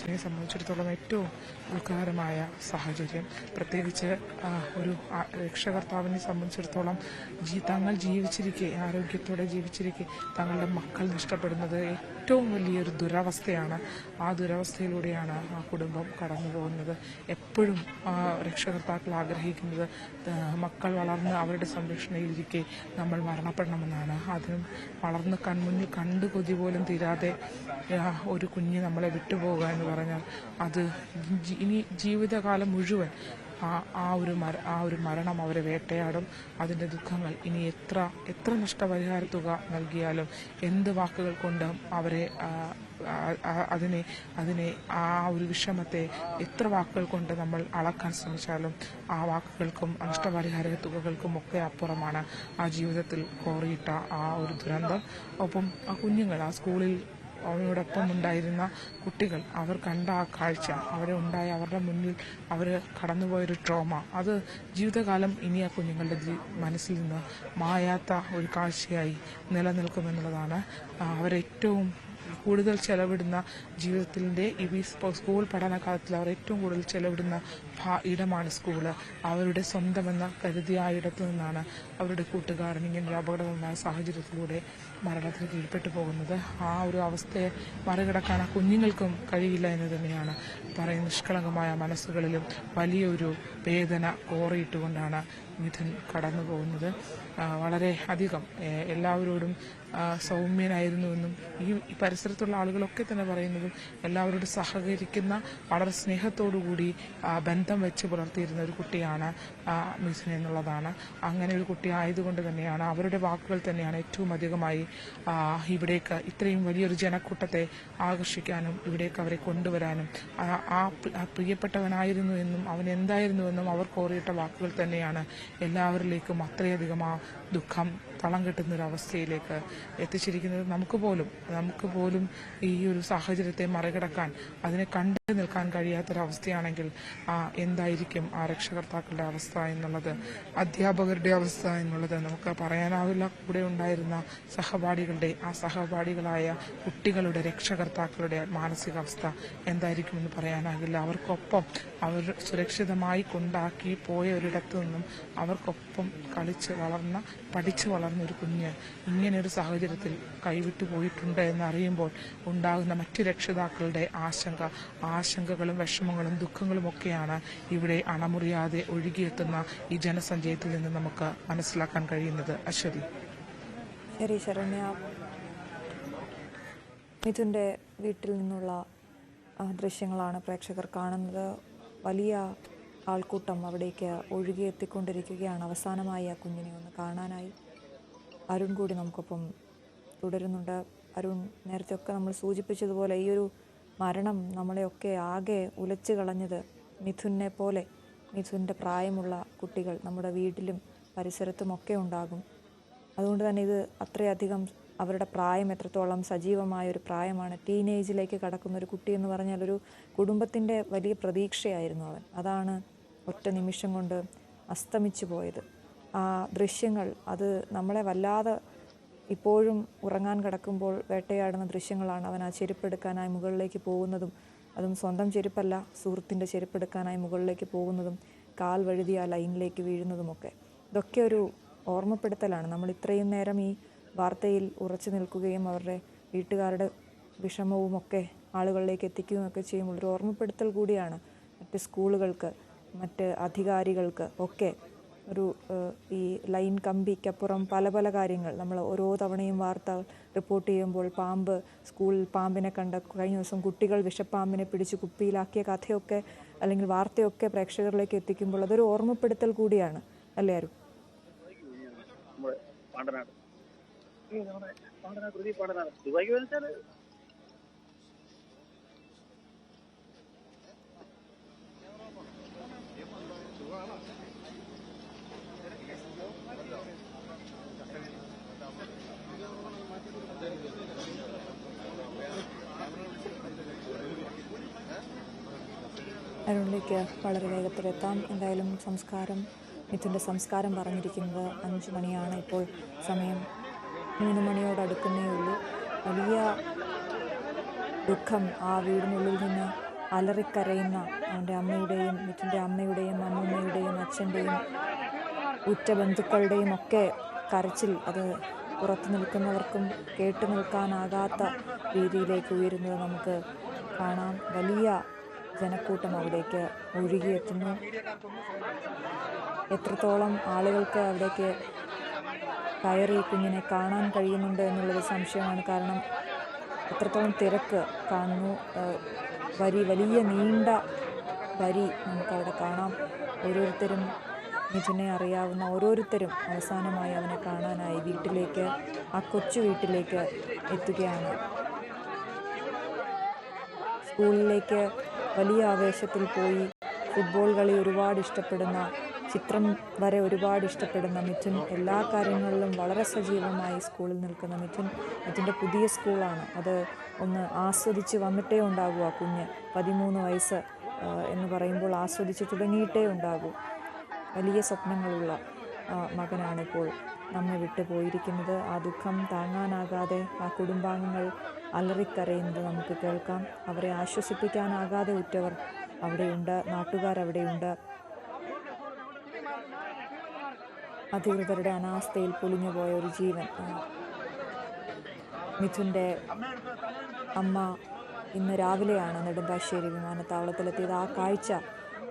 അച്ഛനെ സംബന്ധിച്ചിടത്തോളം ഏറ്റവും ദുഃഖകരമായ സാഹചര്യം. പ്രത്യേകിച്ച് ഒരു രക്ഷകർത്താവിനെ സംബന്ധിച്ചിടത്തോളം തങ്ങൾ ജീവിച്ചിരിക്കെ ആരോഗ്യത്തോടെ ജീവിച്ചിരിക്കെ തങ്ങളുടെ മക്കൾ നഷ്ടപ്പെടുന്നത് ഏറ്റവും വലിയൊരു ദുരവസ്ഥയാണ്. ആ ദുരവസ്ഥയിലൂടെയാണ് ആ കുടുംബം കടന്നു പോകുന്നത് എപ്പോഴും രക്ഷകർത്താക്കൾ ആഗ്രഹിക്കുന്നത് മക്കൾ വളർന്ന് അവരുടെ സംരക്ഷണയിലിരിക്കെ നമ്മൾ മരണപ്പെടണമെന്നാണ്. അതിനും വളർന്ന് കൺമുന്നിൽ കണ്ടു കൊതി പോലും തീരാതെ ഒരു കുഞ്ഞ് നമ്മളെ വിട്ടുപോകാൻ പറഞ്ഞാൽ അത് ഇനി ജീവിതകാലം മുഴുവൻ ആ ആ ഒരു ആ ഒരു മരണം അവരെ വേട്ടയാടും. അതിന്റെ ദുഃഖങ്ങൾ ഇനി എത്ര എത്ര നഷ്ടപരിഹാര തുക നൽകിയാലും എന്ത് വാക്കുകൾ കൊണ്ടും അവരെ അതിനെ അതിനെ ആ ഒരു വിഷമത്തെ എത്ര വാക്കുകൾ കൊണ്ട് നമ്മൾ അളക്കാൻ ശ്രമിച്ചാലും ആ വാക്കുകൾക്കും നഷ്ടപരിഹാര തുകകൾക്കും ഒക്കെ അപ്പുറമാണ് ആ ജീവിതത്തിൽ കോറിയിട്ട ആ ഒരു ദുരന്തം. ഒപ്പം ആ കുഞ്ഞുങ്ങൾ ആ സ്കൂളിൽ അവനോടൊപ്പം ഉണ്ടായിരുന്ന കുട്ടികൾ അവർ കണ്ട ആ കാഴ്ച അവരെ ഉണ്ടായ അവരുടെ മുന്നിൽ അവർ കടന്നുപോയൊരു ട്രോമ അത് ജീവിതകാലം ഇനി ആ കുഞ്ഞുങ്ങളുടെ മനസ്സിൽ നിന്ന് മായാത്ത ഒരു കാഴ്ചയായി നിലനിൽക്കുമെന്നുള്ളതാണ് അവരേറ്റവും കൂടുതൽ ചെലവിടുന്ന ജീവിതത്തിന്റെ ഈ സ്കൂൾ പഠനകാലത്തിൽ അവർ ഏറ്റവും കൂടുതൽ ചെലവിടുന്ന ഇടമാണ് സ്കൂൾ. അവരുടെ സ്വന്തമെന്ന കരുതിയ ആ ഇടത്തു നിന്നാണ് അവരുടെ കൂട്ടുകാരൻ ഇങ്ങനെ ഒരു അപകടകരമായ സാഹചര്യത്തിലൂടെ മരണത്തിന് കീഴ്പ്പെട്ടു പോകുന്നത്. ആ ഒരു അവസ്ഥയെ മറികടക്കാൻ ആ കുഞ്ഞുങ്ങൾക്കും കഴിയില്ല എന്ന് തന്നെയാണ് പറയുന്ന നിഷ്കളങ്കമായ മനസ്സുകളിലും വലിയൊരു വേദന കോറിയിട്ടുകൊണ്ടാണ് മിഥുൻ കടന്നു പോകുന്നത്. വളരെ അധികം. എല്ലാവരോടും സൗമ്യനായിരുന്നുവെന്നും ഈ പരിസരത്തുള്ള ആളുകളൊക്കെ തന്നെ പറയുന്നതും എല്ലാവരോടും സഹകരിക്കുന്ന വളരെ സ്നേഹത്തോടുകൂടി കൂടി ബന്ധം വെച്ച് പുലർത്തിയിരുന്ന ഒരു കുട്ടിയാണ് മിഥുൻ എന്നുള്ളതാണ്. അങ്ങനെ ഒരു കുട്ടി ആയതുകൊണ്ട് തന്നെയാണ് അവരുടെ വാക്കുകൾ തന്നെയാണ് ഏറ്റവും അധികമായി ഇവിടേക്ക് ഇത്രയും വലിയൊരു ജനക്കൂട്ടത്തെ ആകർഷിക്കാനും ഇവിടേക്ക് അവരെ കൊണ്ടുവരാനും ആ പ്രിയപ്പെട്ടവനായിരുന്നു എന്നും അവൻ എന്തായിരുന്നുവെന്നും അവർ കോറിയിട്ട വാക്കുകൾ തന്നെയാണ് എല്ലാവരിലേക്കും അത്രയധികം ആ ദുഃഖം തളം കെട്ടുന്ന ഒരു അവസ്ഥയിലേക്ക് എത്തിച്ചിരിക്കുന്നത് നമുക്ക് പോലും നമുക്ക് പോലും ഈ ഒരു സാഹചര്യത്തെ മറികടക്കാൻ അതിനെ കണ്ടു നിൽക്കാൻ കഴിയാത്തൊരവസ്ഥയാണെങ്കിൽ ആ എന്തായിരിക്കും ആ രക്ഷകർത്താക്കളുടെ അവസ്ഥ എന്നുള്ളത് അധ്യാപകരുടെ അവസ്ഥ എന്നുള്ളത് നമുക്ക് പറയാനാവില്ല. കൂടെ ഉണ്ടായിരുന്ന സഹപാഠികളുടെ ആ സഹപാഠികളായ കുട്ടികളുടെ രക്ഷകർത്താക്കളുടെ മാനസികാവസ്ഥ എന്തായിരിക്കുമെന്ന് പറയാനാകില്ല. അവർക്കൊപ്പം അവർ സുരക്ഷിതമായി കൊണ്ടാക്കി പോയ ഒരിടത്തു നിന്നും അവർക്കൊപ്പം കളിച്ച് വളർന്ന പഠിച്ചു വളർന്ന ഒരു കുഞ്ഞ് ഇങ്ങനെ ഒരു സാഹചര്യത്തിൽ കൈവിട്ടു പോയിട്ടുണ്ട് എന്നറിയുമ്പോൾ ഉണ്ടാകുന്ന മറ്റു രക്ഷിതാക്കളുടെ ആശങ്ക ആശങ്കകളും വിഷമങ്ങളും ദുഃഖങ്ങളും ഒക്കെയാണ് ഇവിടെ അണമുറിയാതെ ഒഴുകിയെത്തുന്ന ഈ ജനസഞ്ചയത്തിൽ നിന്ന് നമുക്ക് മനസ്സിലാക്കാൻ കഴിയുന്നത്. അശ്വതി. ശരി മിഥുന്റെ വീട്ടിൽ നിന്നുള്ള ദൃശ്യങ്ങളാണ് പ്രേക്ഷകർ കാണുന്നത്. വലിയ ആൾക്കൂട്ടം അവിടേക്ക് ഒഴുകിയെത്തിക്കൊണ്ടിരിക്കുകയാണ്. അവസാനമായി ആ കുഞ്ഞിനെ ഒന്ന് കാണാനായി. അരുൺ കൂടി നമുക്കൊപ്പം തുടരുന്നുണ്ട്. അരുൺ നേരത്തെ ഒക്കെ നമ്മൾ സൂചിപ്പിച്ചതുപോലെ ഈ ഒരു മരണം നമ്മളെയൊക്കെ ആകെ ഉലച്ചു കളഞ്ഞത് മിഥുനെ പോലെ. മിഥുന്റെ പ്രായമുള്ള കുട്ടികൾ നമ്മുടെ വീട്ടിലും പരിസരത്തും ഒക്കെ ഉണ്ടാകും. അതുകൊണ്ട് തന്നെ ഇത് അത്രയധികം അവരുടെ പ്രായം എത്രത്തോളം സജീവമായ ഒരു പ്രായമാണ്. ടീനേജിലേക്ക് കടക്കുന്ന ഒരു കുട്ടി എന്ന് പറഞ്ഞാൽ ഒരു കുടുംബത്തിന്റെ വലിയ പ്രതീക്ഷയായിരുന്നു അവൻ. അതാണ് ഒറ്റ നിമിഷം കൊണ്ട് അസ്തമിച്ചു പോയത്. ആ ദൃശ്യങ്ങൾ അത് നമ്മളെ വല്ലാതെ ഇപ്പോഴും ഉറങ്ങാൻ കിടക്കുമ്പോൾ വേട്ടയാടുന്ന ദൃശ്യങ്ങളാണ്. അവൻ ആ ചെരുപ്പെടുക്കാനായി മുകളിലേക്ക് പോകുന്നതും അതും സ്വന്തം ചെരുപ്പല്ല സുഹൃത്തിന്റെ ചെരുപ്പെടുക്കാനായി മുകളിലേക്ക് പോകുന്നതും കാൽ വഴുതി ആ ലൈനിലേക്ക് വീഴുന്നതുമൊക്കെ. ഇതൊക്കെ ഒരു ഓർമ്മപ്പെടുത്തലാണ്. നമ്മൾ ഇത്രയും നേരം ഈ വാർത്തയിൽ ഉറച്ചു നിൽക്കുകയും അവരുടെ വീട്ടുകാരുടെ വിഷമവും ഒക്കെ ആളുകളിലേക്ക് എത്തിക്കുകയും ഒക്കെ ചെയ്യുമ്പോൾ ഒരു ഓർമ്മപ്പെടുത്തൽ കൂടിയാണ്. മറ്റ് സ്കൂളുകൾക്ക് മറ്റ് അധികാരികൾക്ക് ഒക്കെ ഒരു ഈ ലൈൻ കമ്പിക്കപ്പുറം പല പല കാര്യങ്ങൾ. നമ്മൾ ഓരോ തവണയും വാർത്ത റിപ്പോർട്ട് ചെയ്യുമ്പോൾ പാമ്പ് സ്കൂളിൽ പാമ്പിനെ കണ്ട കഴിഞ്ഞ ദിവസം കുട്ടികൾ വിഷപ്പാമ്പിനെ പിടിച്ച് കുപ്പിയിലാക്കിയ കഥയൊക്കെ അല്ലെങ്കിൽ വാർത്തയൊക്കെ പ്രേക്ഷകരിലേക്ക് എത്തിക്കുമ്പോൾ അതൊരു ഓർമ്മപ്പെടുത്തൽ കൂടിയാണ്. അല്ലേ നമ്മുടെ പാണ്ടനാട്. പാണ്ടനാട് പാണ്ടനാട്. അരുണിലേക്ക് വളരെ വേഗത്തിലെത്താം. എന്തായാലും സംസ്കാരം മിഥുന്റെ സംസ്കാരം പറഞ്ഞിരിക്കുന്നത് അഞ്ച് മണിയാണ്. ഇപ്പോൾ സമയം മൂന്ന് മണിയോട് അടുക്കുന്നേ ഉള്ളൂ. വലിയ ദുഃഖം ആ വീടിനുള്ളിൽ നിന്ന് അലറിക്കരയുന്ന അവന്റെ അമ്മയുടെയും മിഥുന്റെ അമ്മയുടെയും അമ്മൂമ്മയുടെയും അച്ഛന്റെയും ഉറ്റ ബന്ധുക്കളുടെയും ഒക്കെ കരച്ചിൽ അത് പുറത്തു നിൽക്കുന്നവർക്കും കേട്ടു നിൽക്കാനാകാത്ത രീതിയിലേക്ക് ഉയരുന്നത് നമുക്ക് കാണാം. വലിയ ജനക്കൂട്ടം അവിടേക്ക് ഒഴുകിയെത്തുന്നു. എത്രത്തോളം ആളുകൾക്ക് അവിടേക്ക് കയറി കുഞ്ഞിനെ കാണാൻ കഴിയുന്നുണ്ട് എന്നുള്ളത് സംശയമാണ്. കാരണം എത്രത്തോളം തിരക്ക് കാണുന്നു. വരി വലിയ നീണ്ട വരി നമുക്കവിടെ കാണാം. ഓരോരുത്തരും മിഥുനെ അറിയാവുന്ന ഓരോരുത്തരും അവസാനമായി അവനെ കാണാനായി വീട്ടിലേക്ക് ആ കൊച്ചു വീട്ടിലേക്ക് എത്തുകയാണ്. സ്കൂളിലേക്ക് വലിയ ആവേശത്തിൽ പോയി. ഫുട്ബോൾ കളി ഒരുപാട് ഇഷ്ടപ്പെടുന്ന ചിത്രം വരെ ഒരുപാട് ഇഷ്ടപ്പെടുന്ന മിഥുൻ. എല്ലാ കാര്യങ്ങളിലും വളരെ സജീവമായി സ്കൂളിൽ നിൽക്കുന്ന മിഥുൻ മിഥുന്റെ പുതിയ സ്കൂളാണ്. അത് ഒന്ന് ആസ്വദിച്ച് വന്നിട്ടേ ഉണ്ടാകൂ ആ കുഞ്ഞ്. പതിമൂന്ന് വയസ്സ് എന്ന് പറയുമ്പോൾ ആസ്വദിച്ച് തുടങ്ങിയിട്ടേ ഉണ്ടാകൂ. വലിയ സ്വപ്നങ്ങളുള്ള മകനാണിപ്പോൾ. നമ്മെ വിട്ടു പോയിരിക്കുന്നത്. ആ ദുഃഖം താങ്ങാനാകാതെ ആ കുടുംബാംഗങ്ങൾ അലറിക്കരയുന്നത് നമുക്ക് കേൾക്കാം. അവരെ ആശ്വസിപ്പിക്കാനാകാതെ ഉറ്റവർ അവിടെയുണ്ട് നാട്ടുകാരവിടെയുണ്ട് അധികൃതരുടെ അനാസ്ഥയിൽ പൊലിഞ്ഞുപോയ ഒരു ജീവൻ. മിഥുന്റെ അമ്മ ഇന്ന് രാവിലെയാണ് നെടുമ്പാശ്ശേരി വിമാനത്താവളത്തിലെത്തിയത്. ആ കാഴ്ച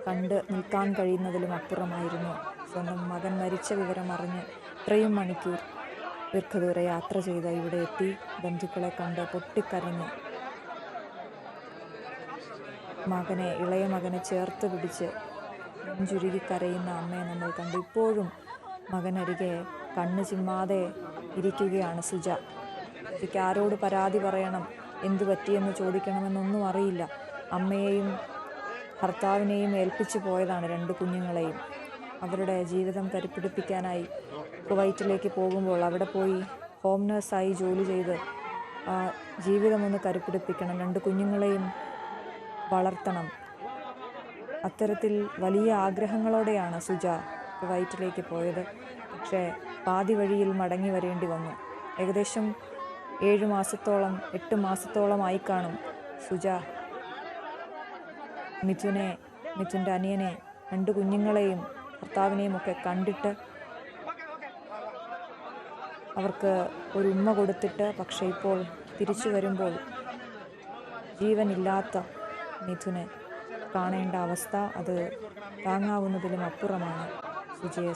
കണ്ട് നിൽക്കാൻ കഴിയുന്നതിലും അപ്പുറമായിരുന്നു. സ്വന്തം മകൻ മരിച്ച വിവരം അറിഞ്ഞ് ഇത്രയും മണിക്കൂർ ദീർഘദൂര യാത്ര ചെയ്ത് ഇവിടെ എത്തി ബന്ധുക്കളെ കണ്ട് പൊട്ടിക്കരഞ്ഞ്. മകനെ ഇളയ മകനെ ചേർത്ത് പിടിച്ച് ചുരുകി കരയുന്ന അമ്മയെ നമ്മൾ കണ്ടു. ഇപ്പോഴും മകനരികെ കണ്ണ് ചിമ്മാതെ ഇരിക്കുകയാണ് സുജ. സുജയ്ക്ക് ആരോട് പരാതി പറയണം? എന്തു പറ്റിയെന്ന് ചോദിക്കണമെന്നൊന്നും അറിയില്ല. അമ്മയെയും ഭർത്താവിനെയും ഏൽപ്പിച്ചു പോയതാണ് രണ്ട് കുഞ്ഞുങ്ങളെയും. അവരുടെ ജീവിതം കരുപ്പിടിപ്പിക്കാനായി കുവൈറ്റിലേക്ക് പോകുമ്പോൾ അവിടെ പോയി ഹോം നേഴ്സായി ജോലി ചെയ്ത് ജീവിതമൊന്ന് കരുപ്പിടിപ്പിക്കണം. രണ്ട് കുഞ്ഞുങ്ങളെയും വളർത്തണം. അത്തരത്തിൽ വലിയ ആഗ്രഹങ്ങളോടെയാണ് സുജ കുവൈറ്റിലേക്ക് പോയത്. പക്ഷേ പാതി വഴിയിൽ മടങ്ങി വരേണ്ടി വന്നു. ഏകദേശം ഏഴ് മാസത്തോളം എട്ട് മാസത്തോളമായി കാണും സുജ. മിഥുനെ മിഥുന്റെ അനിയനെ രണ്ട് കുഞ്ഞുങ്ങളെയും ഭർത്താവിനെയും ഒക്കെ കണ്ടിട്ട് അവർക്ക് ഒരു ഉമ്മ കൊടുത്തിട്ട് പക്ഷേ ഇപ്പോൾ തിരിച്ചു വരുമ്പോൾ ജീവനില്ലാത്ത മിഥുനെ കാണേണ്ട അവസ്ഥ അത് താങ്ങാവുന്നതിലും അപ്പുറമാണ് സുജയെ